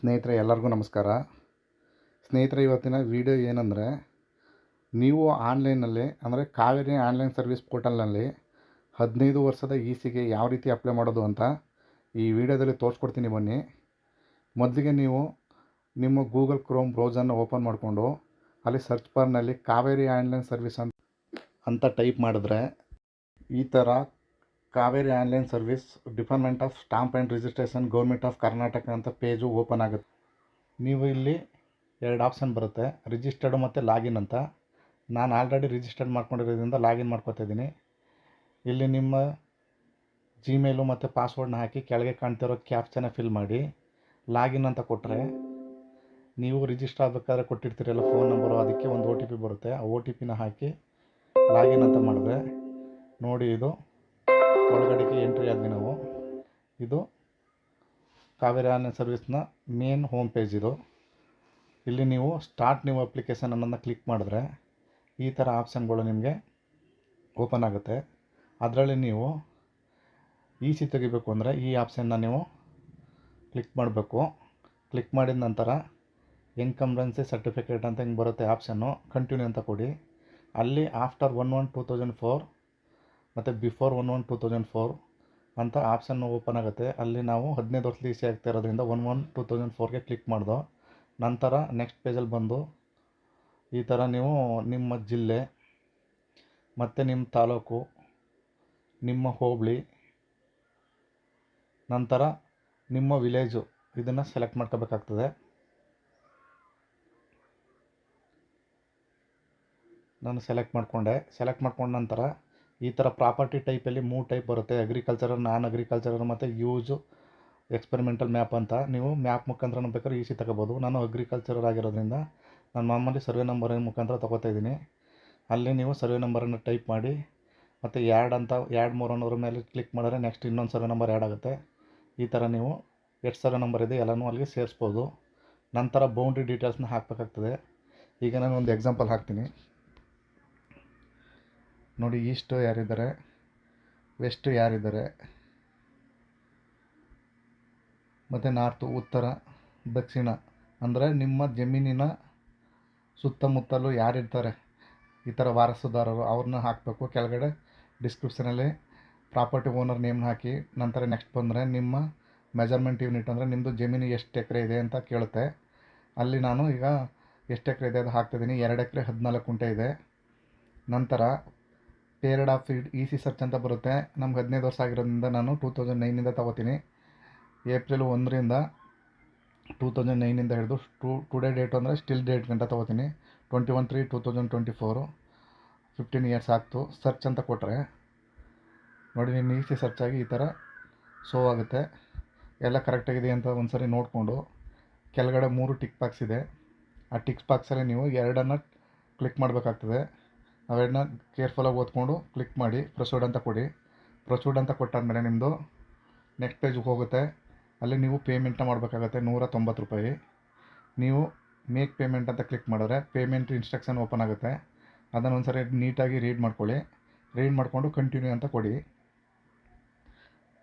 ಸ್ನೇಹಿತರೆ, ಎಲ್ಲರಿಗೂ ನಮಸ್ಕಾರ. ಸ್ನೇಹಿತರೆ, ಇವತ್ತಿನ ವಿಡಿಯೋ ಏನಂದರೆ, ನೀವು ಆನ್ಲೈನಲ್ಲಿ ಅಂದರೆ ಕಾವೇರಿ ಆನ್ಲೈನ್ ಸರ್ವಿಸ್ ಪೋರ್ಟಲ್ನಲ್ಲಿ ಹದಿನೈದು ವರ್ಷದ ಇ ಸಿಗೆ ಯಾವ ರೀತಿ ಅಪ್ಲೈ ಮಾಡೋದು ಅಂತ ಈ ವಿಡಿಯೋದಲ್ಲಿ ತೋರಿಸ್ಕೊಡ್ತೀನಿ ಬನ್ನಿ. ಮೊದಲಿಗೆ ನೀವು ನಿಮ್ಮ ಗೂಗಲ್ ಕ್ರೋಮ್ ಬ್ರೌಸರ್ನ ಓಪನ್ ಮಾಡಿಕೊಂಡು, ಅಲ್ಲಿ ಸರ್ಚ್ ಬಾರ್ನಲ್ಲಿ ಕಾವೇರಿ ಆನ್ಲೈನ್ ಸರ್ವಿಸ್ ಅಂತ ಅಂತ ಟೈಪ್ ಮಾಡಿದ್ರೆ, ಈ ಥರ Kaveri online service, department of stamp and registration, government of Karnataka ಅಂತ ಪೇಜು ಓಪನ್ ಆಗುತ್ತೆ. ನೀವು ಇಲ್ಲಿ ಎರಡು ಆಪ್ಷನ್ ಬರುತ್ತೆ, ರಿಜಿಸ್ಟರ್ಡು ಮತ್ತು ಲಾಗಿನ್ ಅಂತ. ನಾನು ಆಲ್ರೆಡಿ ರಿಜಿಸ್ಟರ್ಡ್ ಮಾಡ್ಕೊಂಡಿರೋದ್ರಿಂದ ಲಾಗಿನ್ ಮಾಡ್ಕೊತಾ ಇದ್ದೀನಿ. ಇಲ್ಲಿ ನಿಮ್ಮ ಜಿಮೇಲು ಮತ್ತು ಪಾಸ್ವರ್ಡ್ನ ಹಾಕಿ ಕೆಳಗೆ ಕಾಣ್ತಿರೋ ಕ್ಯಾಪ್ಚನ ಫಿಲ್ ಮಾಡಿ. ಲಾಗಿನ್ ಅಂತ ಕೊಟ್ಟರೆ ನೀವು ರಿಜಿಸ್ಟರ್ ಆಗಬೇಕಾದ್ರೆ ಕೊಟ್ಟಿರ್ತೀರಲ್ಲ ಫೋನ್ ನಂಬರು, ಅದಕ್ಕೆ ಒಂದು ಓ ಟಿ ಪಿ ಬರುತ್ತೆ. ಆ ಒ ಟಿ ಪಿನ ಹಾಕಿ ಲಾಗಿನ್ ಅಂತ ಮಾಡಿದ್ರೆ ನೋಡಿ ಇದು ಒಳಗಡೆಗೆ ಎಂಟ್ರಿ ಆದ್ವಿ ನಾವು ಇದು ಕಾವೇರಿ ಆನ್ಲೈನ್ ಸರ್ವಿಸ್ನ ಮೇನ್ ಹೋಮ್ ಪೇಜ್ ಇದು. ಇಲ್ಲಿ ನೀವು ಸ್ಟಾರ್ಟ್ ನ್ಯೂ ಅಪ್ಲಿಕೇಶನ್ ಅನ್ನೋದನ್ನ ಕ್ಲಿಕ್ ಮಾಡಿದ್ರೆ ಈ ಥರ ಆಪ್ಷನ್ಗಳು ನಿಮಗೆ ಓಪನ್ ಆಗುತ್ತೆ. ಅದರಲ್ಲಿ ನೀವು ಈ ಸಿ ತೆಗಿಬೇಕು ಅಂದರೆ ಈ ಆಪ್ಷನ್ನ ನೀವು ಕ್ಲಿಕ್ ಮಾಡಬೇಕು. ಕ್ಲಿಕ್ ಮಾಡಿದ ನಂತರ ಇನ್ಕಮ್ರೆನ್ಸಿ ಸರ್ಟಿಫಿಕೇಟ್ ಅಂತ ಹಿಂಗೆ ಬರುತ್ತೆ ಆಪ್ಷನ್ನು ಕಂಟಿನ್ಯೂ ಅಂತ ಕೊಡಿ. ಅಲ್ಲಿ after one one two thousand four ಮತ್ತು before one one two thousand four ಅಂತ ಆಪ್ಷನ್ ಓಪನ್ ಆಗುತ್ತೆ. ಅಲ್ಲಿ ನಾವು ಹದಿನೈದು ವರ್ಷದ ಸಿ ಆಗ್ತಾ ಇರೋದ್ರಿಂದ ಒನ್ ಒನ್ ಟೂ ತೌಸಂಡ್ ಫೋರ್ಗೆ ಕ್ಲಿಕ್ ಮಾಡ್ದೋ. ನಂತರ ನೆಕ್ಸ್ಟ್ ಪೇಜಲ್ಲಿ ಬಂದು ಈ ಥರ ನೀವು ನಿಮ್ಮ ಜಿಲ್ಲೆ, ಮತ್ತು ನಿಮ್ಮ ತಾಲೂಕು, ನಿಮ್ಮ ಹೋಬಳಿ, ನಂತರ ನಿಮ್ಮ ವಿಲೇಜು ಇದನ್ನು ಸೆಲೆಕ್ಟ್ ಮಾಡ್ಕೋಬೇಕಾಗ್ತದೆ. ನಾನು ಸೆಲೆಕ್ಟ್ ಮಾಡಿಕೊಂಡೆ. ಸೆಲೆಕ್ಟ್ ಮಾಡ್ಕೊಂಡ ನಂತರ ಈ ಥರ ಪ್ರಾಪರ್ಟಿ ಟೈಪಲ್ಲಿ ಮೂರು ಟೈಪ್ ಬರುತ್ತೆ ಅಗ್ರಿಕಲ್ಚರಲ್ ನಾನ್ ಅಗ್ರಿಕಲ್ಚರಲ್ ಮತ್ತು ಯೂಸು ಎಕ್ಸ್ಪೆರಿಮೆಂಟಲ್ ಮ್ಯಾಪ್ ಅಂತ. ನೀವು ಮ್ಯಾಪ್ ಮುಖಾಂತರ ಬೇಕಾದ್ರೆ ಈಸಿ ತಗೋಬೋದು. ನಾನು ಅಗ್ರಿಕಲ್ಚರಲ್ ಆಗಿರೋದ್ರಿಂದ ನಾನು ಮಾಮೂಲಿ ಸರ್ವೆ ನಂಬರ್ ಮುಖಾಂತರ ತೊಗೋತಾ ಇದ್ದೀನಿ. ಅಲ್ಲಿ ನೀವು ಸರ್ವೆ ನಂಬರನ್ನು ಟೈಪ್ ಮಾಡಿ, ಮತ್ತು ಎರಡು ಅಂತ ಎರಡು ಮೂರು ಅನ್ನೋರ ಮೇಲೆ ಕ್ಲಿಕ್ ಮಾಡಿದ್ರೆ ನೆಕ್ಸ್ಟ್ ಇನ್ನೊಂದು ಸರ್ವೆ ನಂಬರ್ ಆ್ಯಡ್ ಆಗುತ್ತೆ. ಈ ಥರ ನೀವು ಎಷ್ಟು ಸರ್ವೆ ನಂಬರ್ ಇದೆ ಎಲ್ಲನೂ ಅಲ್ಲಿಗೆ ಸೇರಿಸ್ಬೋದು. ನಂತರ ಬೌಂಡ್ರಿ ಡೀಟೇಲ್ಸ್ನ ಹಾಕಬೇಕಾಗ್ತದೆ. ಈಗ ನಾನು ಒಂದು ಎಕ್ಸಾಂಪಲ್ ಹಾಕ್ತೀನಿ. ನೋಡಿ, ಈಸ್ಟು ಯಾರಿದ್ದಾರೆ? ವೆಸ್ಟು ಯಾರಿದ್ದಾರೆ? ಮತ್ತು ನಾರ್ತು, ಉತ್ತರ, ದಕ್ಷಿಣ. ಅಂದರೆ ನಿಮ್ಮ ಜಮೀನಿನ ಸುತ್ತಮುತ್ತಲು ಯಾರಿರ್ತಾರೆ? ಈ ಥರ ವಾರಸುದಾರರು ಅವ್ರನ್ನ ಹಾಕಬೇಕು. ಕೆಳಗಡೆ ಡಿಸ್ಕ್ರಿಪ್ಷನಲ್ಲಿ ಪ್ರಾಪರ್ಟಿ ಓನರ್ ನೇಮ್ನ ಹಾಕಿ, ನಂತರ ನೆಕ್ಸ್ಟ್ ಬಂದರೆ ನಿಮ್ಮ ಮೆಜರ್ಮೆಂಟ್ ಯೂನಿಟ್ ಅಂದರೆ ನಿಮ್ಮದು ಜಮೀನು ಎಷ್ಟು ಎಕರೆ ಇದೆ ಅಂತ ಕೇಳುತ್ತೆ. ಅಲ್ಲಿ ನಾನು ಈಗ ಎಷ್ಟು ಎಕರೆ ಇದೆ ಅದು ಹಾಕ್ತಿದ್ದೀನಿ ಎರಡು ಎಕರೆ ಹದಿನಾಲ್ಕು ಕುಂಟೆ ಇದೆ. ನಂತರ period of E C search ಅಂತ ಬರುತ್ತೆ. ನಮ್ಗೆ ಹದಿನೈದು ವರ್ಷ ಆಗಿರೋದ್ರಿಂದ ನಾನು ಟೂ ತೌಸಂಡ್ ನೈನಿಂದ ತೊಗೋತೀನಿ. ಏಪ್ರಿಲ್ ಒಂದರಿಂದ ಟೂ ತೌಸಂಡ್ ನೈನಿಂದ ಹಿಡಿದು ಟೂ ಟುಡೇ ಡೇಟ್ ಅಂದರೆ ಸ್ಟಿಲ್ ಡೇಟ್ ಗಂಟ ತೊಗೋತೀನಿ. Twenty one three two thousand twenty four fifteen years ಆಗ್ತು. Search ಅಂತ ಕೊಟ್ಟರೆ ನೋಡಿ ನಿಮ್ಮ ಇ ಸಿ ಸರ್ಚ್ ಆಗಿ ಈ ಥರ ಶೋ ಆಗುತ್ತೆ. ಎಲ್ಲ ಕರೆಕ್ಟಾಗಿದೆ ಅಂತ ಒಂದು ಸರಿ ನೋಡಿಕೊಂಡು. ಕೆಳಗಡೆ ಮೂರು ಟಿಕ್ ಬಾಕ್ಸ್ ಇದೆ. ಆ ಟಿಕ್ ಬಾಕ್ಸಲ್ಲಿ ನೀವು ಎರಡನ್ನು ಕ್ಲಿಕ್ ಮಾಡಬೇಕಾಗ್ತದೆ. ಅವೆರಡನ್ನ ಕೇರ್ಫುಲ್ಲಾಗಿ ಓದ್ಕೊಂಡು ಕ್ಲಿಕ್ ಮಾಡಿ ಪ್ರೊಸೀಡ್ ಅಂತ ಕೊಡಿ. ಪ್ರೊಸೀಡ್ ಅಂತ ಕೊಟ್ಟಾದಮೇಲೆ ನಿಮ್ಮದು ನೆಕ್ಸ್ಟ್ ಪೇಜ್ಗೆ ಹೋಗುತ್ತೆ. ಅಲ್ಲಿ ನೀವು ಪೇಮೆಂಟ್ನ ಮಾಡಬೇಕಾಗತ್ತೆ ನೂರ ತೊಂಬತ್ತು ರೂಪಾಯಿ. ನೀವು ಮೇಕ್ ಪೇಮೆಂಟ್ ಅಂತ ಕ್ಲಿಕ್ ಮಾಡಿದ್ರೆ ಪೇಮೆಂಟ್ ಇನ್ಸ್ಟ್ರಕ್ಷನ್ ಓಪನ್ ಆಗುತ್ತೆ. ಅದನ್ನು ಒಂದು ಸರಿ ನೀಟಾಗಿ ರೀಡ್ ಮಾಡ್ಕೊಳ್ಳಿ. ರೀಡ್ ಮಾಡಿಕೊಂಡು ಕಂಟಿನ್ಯೂ ಅಂತ ಕೊಡಿ.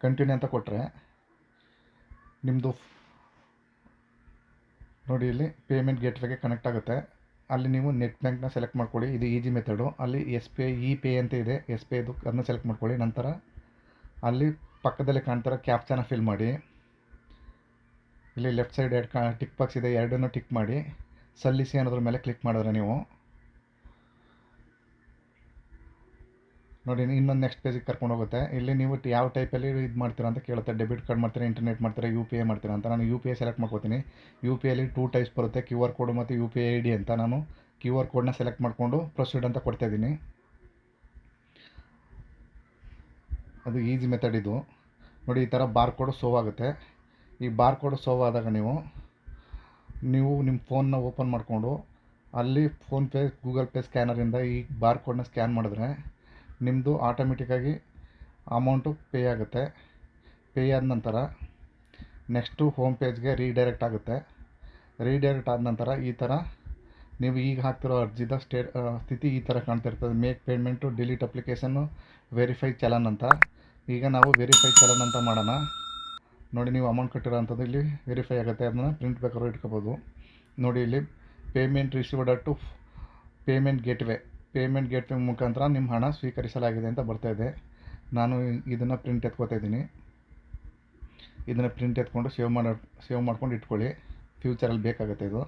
ಕಂಟಿನ್ಯೂ ಅಂತ ಕೊಟ್ಟರೆ ನಿಮ್ಮದು ನೋಡಿ ಇಲ್ಲಿ ಪೇಮೆಂಟ್ ಗೇಟ್ವೇಗೆ ಕನೆಕ್ಟ್ ಆಗುತ್ತೆ. ಅಲ್ಲಿ ನೀವು ನೆಟ್ ಬ್ಯಾಂಕ್ನ ಸೆಲೆಕ್ಟ್ ಮಾಡ್ಕೊಳ್ಳಿ. ಇದು ಈಜಿ ಮೆಥಡು ಅಲ್ಲಿ S P I E pay ಅಂತ ಇದೆ. ಎಸ್ ಪಿ ಐದು ಅದನ್ನ ಸೆಲೆಕ್ಟ್ ಮಾಡ್ಕೊಳ್ಳಿ. ನಂತರ ಅಲ್ಲಿ ಪಕ್ಕದಲ್ಲಿ ಕಾಣ್ತಾರ ಕ್ಯಾಪ್ಚನ ಫಿಲ್ ಮಾಡಿ. ಇಲ್ಲಿ ಲೆಫ್ಟ್ ಸೈಡ್ ಎರಡು ಕಾ ಟಿಕ್ ಬಾಕ್ಸ್ ಇದೆ. ಎರಡನ್ನೂ ಟಿಕ್ ಮಾಡಿ. ಸಲ್ಲಿಸಿ ಅನ್ನೋದ್ರ ಮೇಲೆ ಕ್ಲಿಕ್ ಮಾಡಿದ್ರೆ ನೀವು ನೋಡಿ, ಇನ್ನೊಂದು ನೆಕ್ಸ್ಟ್ ಪೇಜಿಗೆ ಕರ್ಕೊಂಡು ಹೋಗುತ್ತೆ. ಇಲ್ಲಿ ನೀವು ಯಾವ ಟೈಪಲ್ಲಿ ಇದು ಮಾಡ್ತೀರಾ ಅಂತ ಕೇಳುತ್ತೆ. ಡೆಬಿಟ್ ಕಾರ್ಡ್ ಮಾಡ್ತೀರಾ ಇಂಟರ್ನೆಟ್ ಮಾಡ್ತೀರಾ ಯು ಪಿ ಐ ಮಾಡ್ತೀರಾ ಅಂತ ನಾನು ಯು ಪಿ ಐ ಸೆಲೆಕ್ಟ್ ಮಾಡ್ಕೋತೀನಿ. ಯು ಪಿ ಐಲಿ ಟೂ ಟೈಪ್ಸ್ ಬರುತ್ತೆ ಕ್ಯೂ ಆರ್ ಕೋಡು ಮತ್ತು U P I I D ಅಂತ. ನಾನು ಕ್ಯೂ ಆರ್ ಕೋಡ್ನ ಸೆಲೆಕ್ಟ್ ಮಾಡಿಕೊಂಡು ಪ್ರೊಸೀಡ್ ಅಂತ ಕೊಡ್ತಾ ಇದ್ದೀನಿ. ಅದು ಈಸಿ ಮೆಥಡ್ ಇದು. ನೋಡಿ, ಈ ಥರ ಬಾರ್ ಕೋಡು ಸೋವ್ ಆಗುತ್ತೆ. ಈ ಬಾರ್ ಕೋಡ್ ಸೋವ್ ಆದಾಗ ನೀವು ನೀವು ನಿಮ್ಮ ಫೋನ್ನ ಓಪನ್ ಮಾಡಿಕೊಂಡು ಅಲ್ಲಿ ಫೋನ್ಪೇ ಗೂಗಲ್ ಪೇ ಸ್ಕ್ಯಾನರಿಂದ ಈ ಬಾರ್ ಕೋಡ್ನ ಸ್ಕ್ಯಾನ್ ಮಾಡಿದ್ರೆ ನಿಮ್ಮದು ಆಟೋಮೆಟಿಕ್ಕಾಗಿ ಅಮೌಂಟು ಪೇ ಆಗುತ್ತೆ. ಪೇ ಆದ ನಂತರ ನೆಕ್ಸ್ಟು ಹೋಮ್ ಪೇಜ್ಗೆ ರೀಡೈರೆಕ್ಟ್ ಆಗುತ್ತೆ. ರೀಡೈರೆಕ್ಟ್ ಆದ ನಂತರ ಈ ಥರ ನೀವು ಈಗ ಹಾಕ್ತಿರೋ ಅರ್ಜಿದ ಸ್ಟೇ ಸ್ಥಿತಿ ಈ ಥರ ಕಾಣ್ತಿರ್ತದೆ. Make payment delete application verify challan ಅಂತ. ಈಗ ನಾವು ವೆರಿಫೈ ಚಲನ್ ಅಂತ ಮಾಡೋಣ. ನೋಡಿ ನೀವು ಅಮೌಂಟ್ ಕಟ್ಟಿರೋ ಅಂಥದ್ದು ಇಲ್ಲಿ ವೆರಿಫೈ ಆಗುತ್ತೆ. ಅದನ್ನು ಪ್ರಿಂಟ್ ಬೇಕಾದ್ರೂ ಇಟ್ಕೋಬೋದು. ನೋಡಿ ಇಲ್ಲಿ payment received to payment gateway payment gateway ಮುಖಾಂತರ ನಿಮ್ಮ ಹಣ ಸ್ವೀಕರಿಸಲಾಗಿದೆ ಅಂತ ಬರ್ತಾ ಇದೆ. ನಾನು ಇದನ್ನು ಪ್ರಿಂಟ್ ಎತ್ಕೋತಾ ಇದ್ದೀನಿ. ಇದನ್ನು ಪ್ರಿಂಟ್ ಎತ್ಕೊಂಡು ಸೇವ್ ಮಾಡಿ ಸೇವ್ ಮಾಡ್ಕೊಂಡು ಇಟ್ಕೊಳ್ಳಿ. ಫ್ಯೂಚರಲ್ಲಿ ಬೇಕಾಗುತ್ತೆ ಇದು.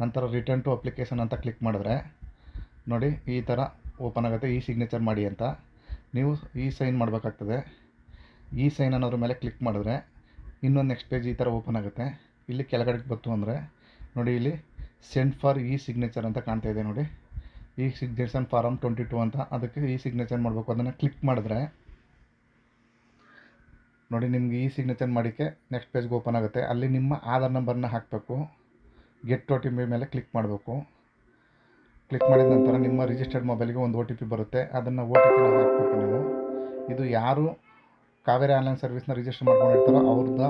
ನಂತರ ರಿಟರ್ನ್ ಟು ಅಪ್ಲಿಕೇಶನ್ ಅಂತ ಕ್ಲಿಕ್ ಮಾಡಿದ್ರೆ, ನೋಡಿ ಈ ಥರ ಓಪನ್ ಆಗುತ್ತೆ. ಈ ಸಿಗ್ನೇಚರ್ ಮಾಡಿ ಅಂತ. ನೀವು ಈ ಸೈನ್ ಮಾಡಬೇಕಾಗ್ತದೆ. ಈ ಸೈನ್ ಅನ್ನೋದ್ರ ಮೇಲೆ ಕ್ಲಿಕ್ ಮಾಡಿದ್ರೆ ಇನ್ನೊಂದು ನೆಕ್ಸ್ಟ್ ಪೇಜ್ ಈ ಥರ ಓಪನ್ ಆಗುತ್ತೆ. ಇಲ್ಲಿ ಕೆಳಗಡೆಗೆ ಬಂತು ಅಂದರೆ, ನೋಡಿ ಇಲ್ಲಿ ಸೆಂಡ್ ಫಾರ್ ಇ ಸಿಗ್ನೇಚರ್ ಅಂತ ಕಾಣ್ತಾ ಇದೆ ನೋಡಿ. ಈ ಸಿಗ್ನೇಚರ್ ಫಾರಮ್ ಟ್ವೆಂಟಿ ಟು ಅಂತ ಅದಕ್ಕೆ ಈ ಸಿಗ್ನೇಚರ್ ಮಾಡಬೇಕು. ಅದನ್ನು ಕ್ಲಿಕ್ ಮಾಡಿದ್ರೆ ನೋಡಿ, ನಿಮಗೆ ಈ ಸಿಗ್ನೇಚರ್ ಮಾಡಿಕ್ಕೆ ನೆಕ್ಸ್ಟ್ ಪೇಜ್ಗೆ ಓಪನ್ ಆಗುತ್ತೆ. ಅಲ್ಲಿ ನಿಮ್ಮ ಆಧಾರ್ ನಂಬರ್ನ ಹಾಕಬೇಕು. ಗೆಟ್ ಒ ಟಿ ಪಿ ಮೇಲೆ ಕ್ಲಿಕ್ ಮಾಡಬೇಕು. ಕ್ಲಿಕ್ ಮಾಡಿದ ನಂತರ ನಿಮ್ಮ ರಿಜಿಸ್ಟರ್ಡ್ ಮೊಬೈಲ್ಗೆ ಒಂದು ಒ ಟಿ ಪಿ ಬರುತ್ತೆ. ಅದನ್ನು ಒ ಟಿ ಪಿನ ಹಾಕಬೇಕು ನೀವು. ಇದು ಯಾರು ಕಾವೇರಿ ಆನ್ಲೈನ್ ಸರ್ವಿಸ್ನ ರಿಜಿಸ್ಟರ್ ಮಾಡ್ಕೊಂಡಿರ್ತಾರೋ ಅವ್ರದ್ದು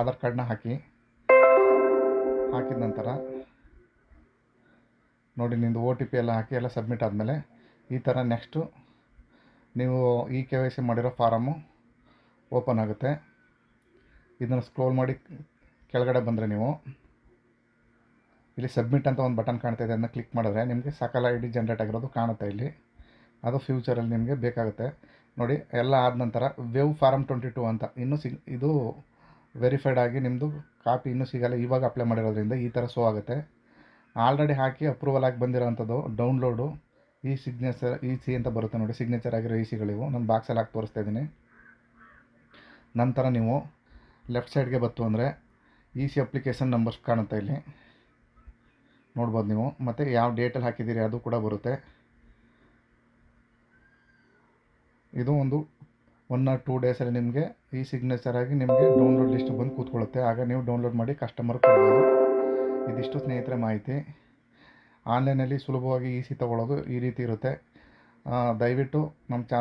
ಆಧಾರ್ ಕಾರ್ಡ್ನ ಹಾಕಿ ಹಾಕಿದ ನಂತರ ನೋಡಿ ನಿಮ್ಮದು ಒ ಟಿ ಪಿ ಎಲ್ಲ ಹಾಕಿ ಎಲ್ಲ ಸಬ್ಮಿಟ್ ಆದಮೇಲೆ ಈ ಥರ ನೆಕ್ಸ್ಟು ನೀವು ಈ ಕೆ ವೈ ಸಿ ಮಾಡಿರೋ ಫಾರಮು ಓಪನ್ ಆಗುತ್ತೆ. ಇದನ್ನು ಸ್ಕ್ರೋಲ್ ಮಾಡಿ ಕೆಳಗಡೆ ಬಂದರೆ ನೀವು ಇಲ್ಲಿ ಸಬ್ಮಿಟ್ ಅಂತ ಒಂದು ಬಟನ್ ಕಾಣ್ತಾ ಇದೆ, ಅದನ್ನ ಕ್ಲಿಕ್ ಮಾಡಿದ್ರೆ ನಿಮಗೆ ಸಕಲ ಐ ಡಿ ಜನ್ರೇಟ್ ಆಗಿರೋದು ಕಾಣುತ್ತೆ ಇಲ್ಲಿ. ಅದು ಫ್ಯೂಚರಲ್ಲಿ ನಿಮಗೆ ಬೇಕಾಗುತ್ತೆ. ನೋಡಿ, ಎಲ್ಲ ಆದ ನಂತರ ವೇವ್ ಫಾರಮ್ ಟ್ವೆಂಟಿ ಟು ಅಂತ ಇನ್ನೂ ಸಿಗ್, ಇದು ವೆರಿಫೈಡ್ ಆಗಿ ನಿಮ್ಮದು ಕಾಪಿ ಇನ್ನೂ ಸಿಗಲ್ಲ, ಇವಾಗ ಅಪ್ಲೈ ಮಾಡಿರೋದ್ರಿಂದ ಈ ಥರ ಶೋ ಆಗುತ್ತೆ. ಆಲ್ರೆಡಿ ಹಾಕಿ ಅಪ್ರೂವಲ್ ಆಗಿ ಬಂದಿರೋವಂಥದ್ದು ಡೌನ್ಲೋಡು, ಈ ಸಿಗ್ನೇಚರ್ ಈ ಸಿ ಅಂತ ಬರುತ್ತೆ ನೋಡಿ ಸಿಗ್ನೇಚರ್ ಆಗಿರೋ ಈ ಸಿಗಳಿವು ನಾನು ಬಾಕ್ಸಲ್ಲಿ ಹಾಕಿ ತೋರಿಸ್ತಾ ಇದ್ದೀನಿ. ನಂತರ ನೀವು ಲೆಫ್ಟ್ ಸೈಡ್ಗೆ ಬತ್ತು ಅಂದರೆ ಇ ಸಿ ಅಪ್ಲಿಕೇಶನ್ ನಂಬರ್ಸ್ ಕಾಣುತ್ತೆ ಇಲ್ಲಿ. ನೋಡ್ಬೋದು ನೀವು. ಮತ್ತು ಯಾವ ಡೇಟಲ್ಲಿ ಹಾಕಿದ್ದೀರಿ ಅದು ಕೂಡ ಬರುತ್ತೆ. ಇದು ಒಂದು ಒನ್ ಆರ್ ಟೂ ಡೇಸಲ್ಲಿ ನಿಮಗೆ ಈ ಸಿಗ್ನೇಚರ್ ಆಗಿ ನಿಮಗೆ ಡೌನ್ಲೋಡ್ ಲಿಸ್ಟ್ ಬಂದು ಕೂತ್ಕೊಳ್ಳುತ್ತೆ. ಆಗ ನೀವು ಡೌನ್ಲೋಡ್ ಮಾಡಿ ಕಸ್ಟಮರ್ ಕೊಡ್ಬೋದು. ಇದಿಷ್ಟು ಸ್ನೇಹಿತರೆ ಮಾಹಿತಿ. ಆನ್ಲೈನಲ್ಲಿ ಸುಲಭವಾಗಿ ಈ ಸಿ ತೊಗೊಳ್ಳೋದು ಈ ರೀತಿ ಇರುತ್ತೆ. ದಯವಿಟ್ಟು ನಮ್ಮ ಚಾನಲ್